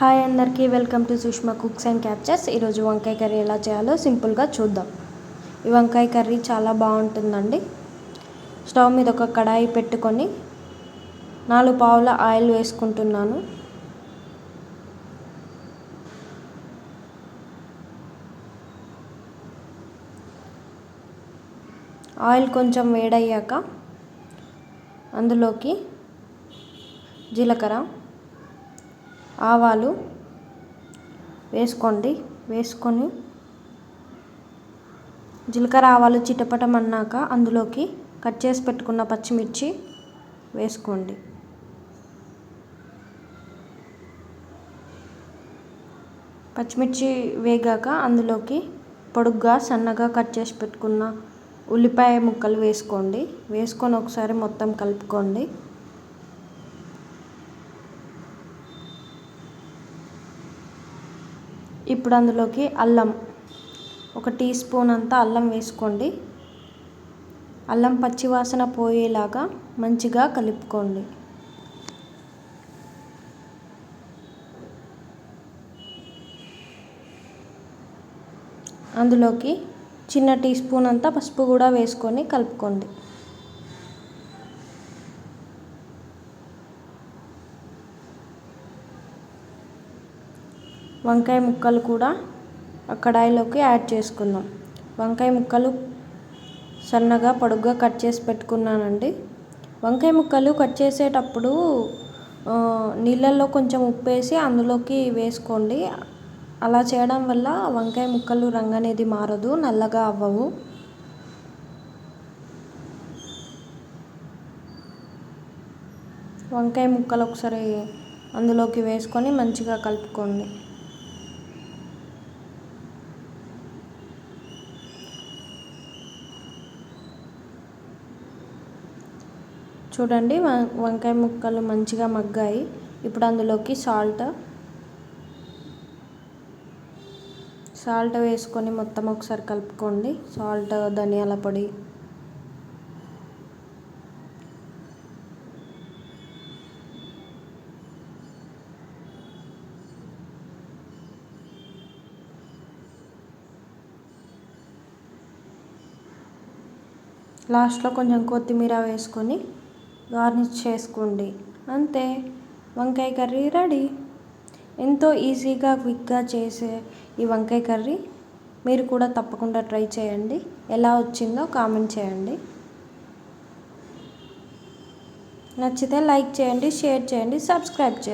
Hi అందరికీ welcome to Sushma cooks and captures. ఈరోజు వంకాయ కర్రీ ఎలా చేయాలో సింపుల్గా చూద్దాం. ఈ వంకాయ కర్రీ చాలా బాగుంటుందండి. స్టవ్ మీద ఒక కడాయి పెట్టుకొని నాలుగు పావుల ఆయిల్ వేసుకుంటున్నాను. ఆయిల్ కొంచెం వేడయ్యాక అందులోకి జీలకర్ర ఆవాలు వేసుకోండి. వేసుకొని జీలకర్ర ఆవాలు చిటపటమన్నాక అందులోకి కట్ చేసి పెట్టుకున్న పచ్చిమిర్చి వేసుకోండి. పచ్చిమిర్చి వేగాక అందులోకి పొడుగ్గా సన్నగా కట్ చేసి పెట్టుకున్న ఉల్లిపాయ ముక్కలు వేసుకోండి. వేసుకొని ఒకసారి మొత్తం కలుపుకోండి. ఇప్పుడు అందులోకి అల్లం. ఒక టీ స్పూన్ అంతా అల్లం వేసుకోండి. అల్లం పచ్చివాసన పోయేలాగా మంచిగా కలుపుకోండి. అందులోకి చిన్న టీ స్పూన్ అంతా పసుపు కూడా వేసుకొని కలుపుకోండి. వంకాయ ముక్కలు కూడా ఆ కడాయిలోకి యాడ్ చేసుకుందాం. వంకాయ ముక్కలు సన్నగా పొడుగ్గా కట్ చేసి పెట్టుకున్నానండి. వంకాయ ముక్కలు కట్ చేసేటప్పుడు నీళ్ళల్లో కొంచెం ఉప్పు వేసి అందులోకి వేసుకోండి. అలా చేయడం వల్ల వంకాయ ముక్కలు రంగు అనేది మారదు నల్లగా అవ్వవు. వంకాయ ముక్కలు ఒకసారి అందులోకి వేసుకొని మంచిగా కలుపుకోండి. చూడండి వంకాయ ముక్కలు మంచిగా మగ్గాయి. ఇప్పుడు అందులోకి సాల్ట్. సాల్ట్ వేసుకొని మొత్తం ఒకసారి కలుపుకోండి. సాల్ట్ ధనియాల పొడి. లాస్ట్లో కొంచెం కొత్తిమీర వేసుకొని గార్నిష్ చేసుకోండి. అంతే. వంకాయ కర్రీ రెడీ. ఎంతో ఈజీగా క్విక్గా చేసే ఈ వంకాయ కర్రీ మీరు కూడా తప్పకుండా ట్రై చేయండి. ఎలా వచ్చిందో కామెంట్ చేయండి. నచ్చితే లైక్ చేయండి షేర్ చేయండి సబ్స్క్రైబ్ చేయండి.